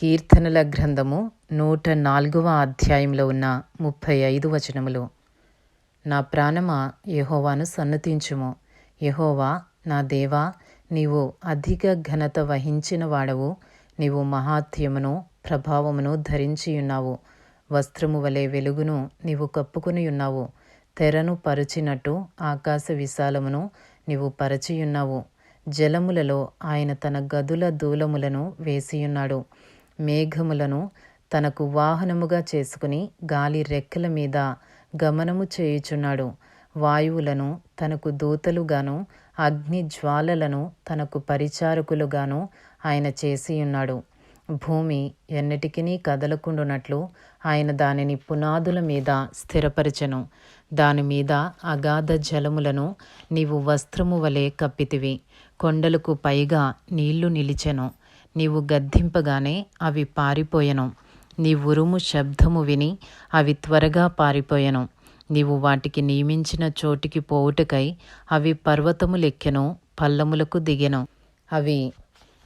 కీర్తనల గ్రంథము నూట నాలుగవ అధ్యాయంలో ఉన్న ముప్పై ఐదు వచనములు. నా ప్రాణమా యహోవాను సన్నతించుము. యహోవా నా దేవా నీవు అధిక ఘనత వహించిన వాడవు. నీవు మహాత్యమును ప్రభావమును ధరించియున్నావు. వస్త్రము వలె వెలుగును నీవు కప్పుకొనియున్నావు. తెరను పరచినట్టు ఆకాశ విశాలమును నీవు పరచియున్నావు. జలములలో ఆయన తన గదుల దూలములను వేసియున్నాడు. మేఘములను తనకు వాహనముగా చేసుకుని గాలి రెక్కల మీద గమనము చేయుచున్నాడు. వాయువులను తనకు దూతలుగాను అగ్ని జ్వాలలను తనకు పరిచారకులుగాను ఆయన చేసియున్నాడు. భూమి ఎన్నటికినీ కదలకుండునట్లు ఆయన దానిని పునాదుల మీద స్థిరపరచెను. దాని మీద అగాధ జలములను నీవు వస్త్రము వలె కప్పితివి. కొండలకు పైగా నీళ్ళు నిలిచెను. నీవు గద్దింపగానే అవి పారిపోయెను. నీ ఉరుము శబ్దము విని అవి త్వరగా పారిపోయెను. నీవు వాటికి నియమించిన చోటికి పోవుటకై అవి పర్వతములెక్కెను పల్లములకు దిగెను. అవి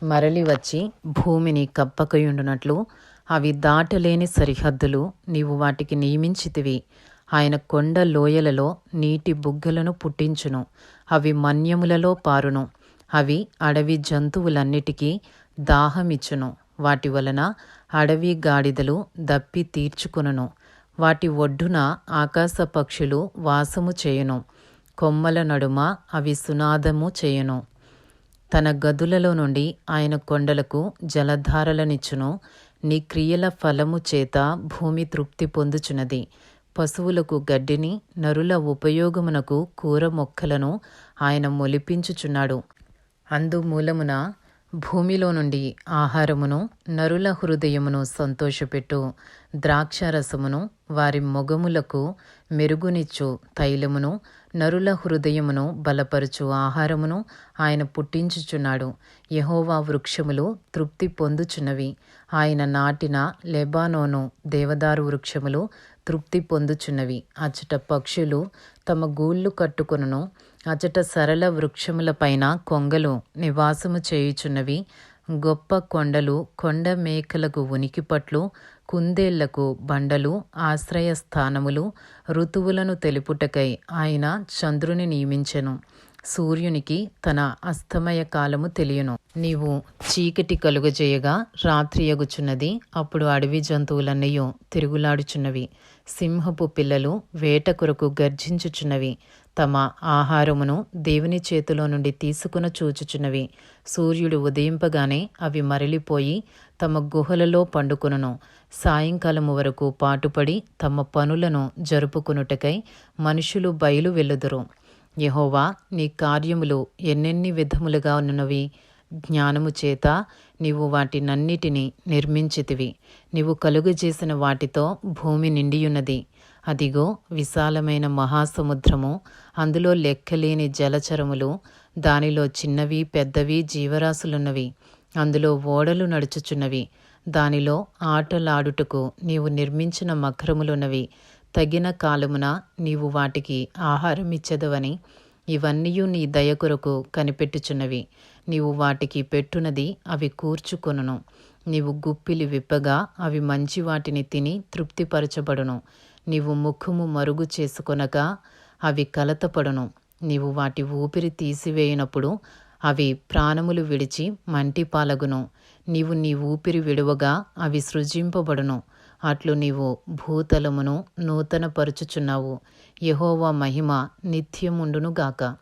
మరలి వచ్చి భూమిని కప్పకయుండునట్లు అవి దాటలేని సరిహద్దులు నీవు వాటికి నియమించితివి. ఆయన కొండ లోయలలో నీటి బుగ్గలను పుట్టించును. అవి మన్యములలో పారును. అవి అడవి జంతువులన్నిటికీ దాహమిచ్చును. వాటి వలన అడవి గాడిదలు దప్పి తీర్చుకును వాటి ఒడ్డున ఆకాశ పక్షులు వాసము చేయును. కొమ్మల నడుమ అవి సునాదము చేయును. తన గదులలో నుండి ఆయన కొండలకు జలధారలనిచ్చును. నీ క్రియల ఫలము చేత భూమి తృప్తి పొందుచున్నది. పశువులకు గడ్డిని నరుల ఉపయోగమునకు కూర మొక్కలను ఆయన మొలిపించుచున్నాడు. అందుమూలమున భూమిలో నుండి ఆహారమును నరుల హృదయమును సంతోషపెట్టు. ద్రాక్షారసమును వారి మొగములకు మెరుగునిచ్చు. తైలమును నరుల హృదయమును బలపరుచు ఆహారమును ఆయన పుట్టించుచున్నాడు. యహోవా వృక్షములు తృప్తి పొందుచున్నవి. ఆయన నాటిన లెబానోను దేవదారు వృక్షములు తృప్తి పొందుచున్నవి. అచ్చట పక్షులు తమ గూళ్ళు కట్టుకొనును. అచట సరళ వృక్షములపైన కొంగలు నివాసము చేయుచున్నవి. గొప్ప కొండలు కొండ మేకలకు ఉనికిపట్లు కుందేళ్ళకు బండలు ఆశ్రయ స్థానములు ఋతువులను తెలుపుటకై ఆయన చంద్రుని నియమించెను. సూర్యునికి తన అస్తమయ కాలము తెలియను. నీవు చీకటి కలుగజేయగా రాత్రి ఎగుచున్నది అప్పుడు అడవి జంతువులన్నయో తిరుగులాడుచున్నవి. సింహపు పిల్లలు వేట కొరకు గర్జించుచున్నవి. తమ ఆహారమును దేవుని చేతిలో నుండి తీసుకున చూచుచున్నవి. సూర్యుడు ఉదయింపగానే అవి మరలిపోయి తమ గుహలలో పండుకొనును. సాయంకాలము వరకు పాటుపడి తమ పనులను జరుపుకునుటకై మనుషులు బయలు వెళ్ళుదురు. యహోవా నీ కార్యములు ఎన్నెన్ని విధములుగా ఉన్నవి? జ్ఞానము చేత నీవు వాటినన్నిటినీ నిర్మించితివి. నీవు కలుగజేసిన వాటితో భూమి నిండియున్నది. అదిగో విశాలమైన మహాసముద్రము అందులో లెక్కలేని జలచరములు దానిలో చిన్నవి పెద్దవి జీవరాశులున్నవి. అందులో ఓడలు నడుచుచున్నవి. దానిలో ఆటలాడుటకు నీవు నిర్మించిన మకరములున్నవి. తగిన కాలమున నీవు వాటికి ఆహారం ఇచ్చదవని ఇవన్నీ నీ దయ కొరకు కనిపెట్టుచున్నవి. నీవు వాటికి పెట్టునది అవి కూర్చుకొనును. నీవు గుప్పిలి విప్పగా అవి మంచి వాటిని తిని తృప్తిపరచబడును. నీవు ముఖము మరుగు చేసుకొనక అవి కలతపడును. నీవు వాటి ఊపిరి తీసివేయినప్పుడు అవి ప్రాణములు విడిచి మంటి పాలగును నీవు నీ ఊపిరి విడువగా అవి సృజింపబడును. అట్లు నీవు భూతలమును నూతనపరుచుచున్నావు. యహోవా మహిమ నిత్యముండునుగాక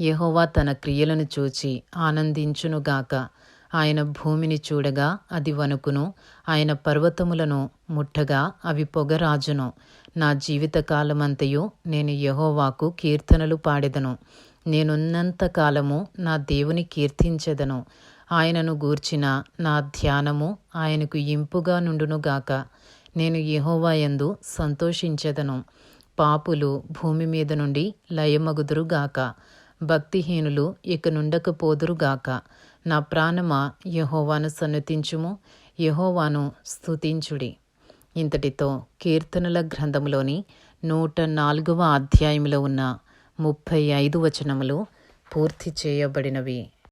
యహోవా తన క్రియలను చూచి ఆనందించునుగాక ఆయన భూమిని చూడగా అది వణుకును. ఆయన పర్వతములను ముట్టగా అవి పొగరాజును. నా జీవితకాలమంతయు నేను యహోవాకు కీర్తనలు పాడెదను. నేనున్నంత కాలము నా దేవుని కీర్తించెదను. ఆయనను గూర్చిన నా ధ్యానము ఆయనకు ఇంపుగా నుండునుగాక నేను యహోవా యందు సంతోషించెదను. పాపులు భూమి మీద నుండి లయమగుదురుగాక భక్తిహీనులు ఇక నుండకపోదురుగాక నా ప్రాణమా యహోవాను సన్నతించుము యహోవాను స్తుతించుడి. ఇంతటితో కీర్తనల గ్రంథంలోని నూట నాలుగవ అధ్యాయంలో ఉన్న ముప్పై ఐదు వచనములు పూర్తి చేయబడినవి.